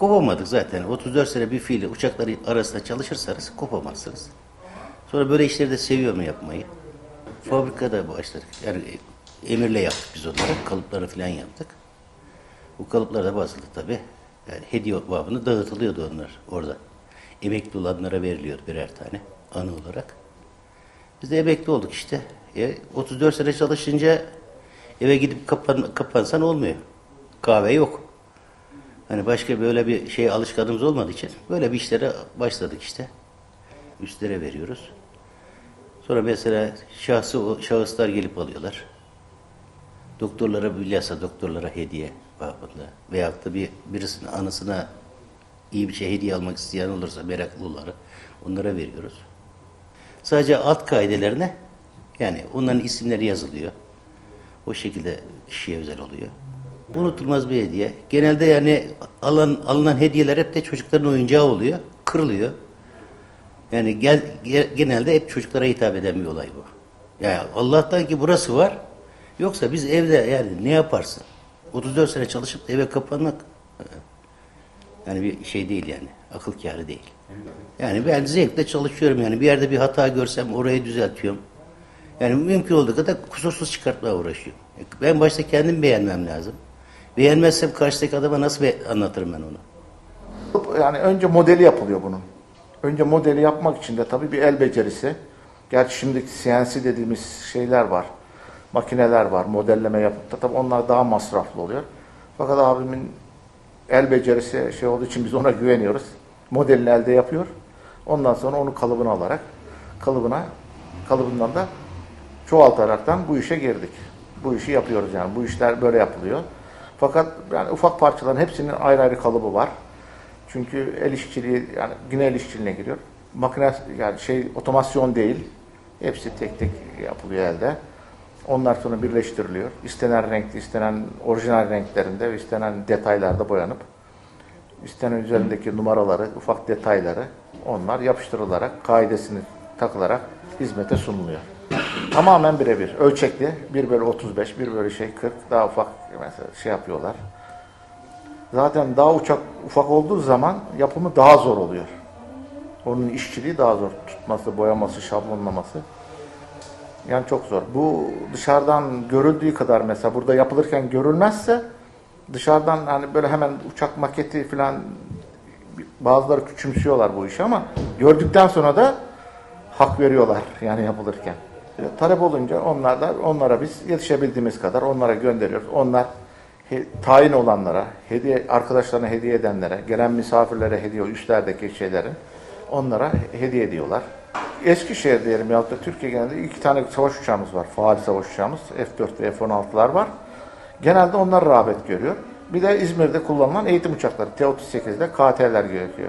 Kopamadık zaten. 34 sene bir fiili uçakları arasında çalışırsanız kopamazsınız. Sonra böyle işleri de seviyorum yapmayı. Fabrikada başladık. Yani emirle yaptık biz onları. Kalıpları falan yaptık. Bu kalıplar da basıldı tabii. Yani hediye babını dağıtılıyordu onlar orada. Emekli olanlara veriliyordu birer tane anı olarak. Biz de emekli olduk işte. E, 34 sene çalışınca eve gidip kapan, kapansan olmuyor. Kahve yok. Hani başka böyle bir şey alışkanlığımız olmadığı için böyle bir işlere başladık işte. Üstlere veriyoruz. Sonra mesela şahsı şahıslar gelip alıyorlar. Doktorlara bilhassa doktorlara hediye babında veyahut da bir birisinin anısına iyi bir şey hediye almak isteyen olursa meraklıları onlara veriyoruz. Sadece alt kaidelerine yani onların isimleri yazılıyor. O şekilde kişiye özel oluyor. Unutulmaz bir hediye. Genelde yani alan, alınan hediyeler hep de çocukların oyuncağı oluyor. Kırılıyor. Yani gel, ge- genelde hep çocuklara hitap eden bir olay bu. Yani Allah'tan ki burası var. Yoksa biz evde yani ne yaparsın? 34 sene çalışıp eve kapanmak e, yani bir şey değil yani. Akıl kârı değil. Yani ben zevkle çalışıyorum yani. Bir yerde bir hata görsem orayı düzeltiyorum. Yani mümkün olduğu kadar kusursuz çıkartmaya uğraşıyorum. Ben başta kendim beğenmem lazım. Beğenmezsem karşıdaki adama nasıl anlatırım ben onu? Yani önce modeli yapılıyor bunun. Önce modeli yapmak için de tabii bir el becerisi. Gerçi şimdi CNC dediğimiz şeyler var. Makineler var. Modelleme yapıp da tabii onlar daha masraflı oluyor. Fakat abimin el becerisi şey olduğu için biz ona güveniyoruz. Modelini elde yapıyor. Ondan sonra onu kalıbına alarak kalıbına kalıbından da çoğaltaraktan bu işe girdik. Bu işi yapıyoruz yani. Bu işler böyle yapılıyor. Fakat yani ufak parçaların hepsinin ayrı ayrı kalıbı var. Çünkü el işçiliği yani yine el işçiliğine giriyor. Makine yani şey otomasyon değil. Hepsi tek tek yapılıyor elde. Onlar sonra birleştiriliyor. İstenen renkte, istenen orijinal renklerinde ve istenen detaylarda boyanıp istenen üzerindeki numaraları, ufak detayları onlar yapıştırılarak, kaidesini takılarak hizmete sunuluyor. Tamamen birebir. Ölçekli. 1 bölü 35, 1 bölü şey 40. Daha ufak mesela şey yapıyorlar. Zaten daha uçak ufak olduğu zaman yapımı daha zor oluyor. Onun işçiliği daha zor. Tutması, boyaması, şablonlaması. Yani çok zor. Bu dışarıdan görüldüğü kadar mesela burada yapılırken görülmezse dışarıdan hani böyle hemen uçak maketi falan bazıları küçümsüyorlar bu işi ama gördükten sonra da hak veriyorlar yani yapılırken. E, Talep olunca onlar da onlara biz yetişebildiğimiz kadar onlara gönderiyoruz. Onlar he- tayin olanlara, hediye arkadaşlarına hediye edenlere, gelen misafirlere hediye üstlerdeki şeyleri onlara hediye ediyorlar. Eskişehir diyelim ya da Türkiye genelinde iki tane savaş uçağımız var. Faal savaş uçağımız. F-4 ve F-16'lar var. Genelde onlar rağbet görüyor. Bir de İzmir'de kullanılan eğitim uçakları T-38'de KT'ler gerekiyor.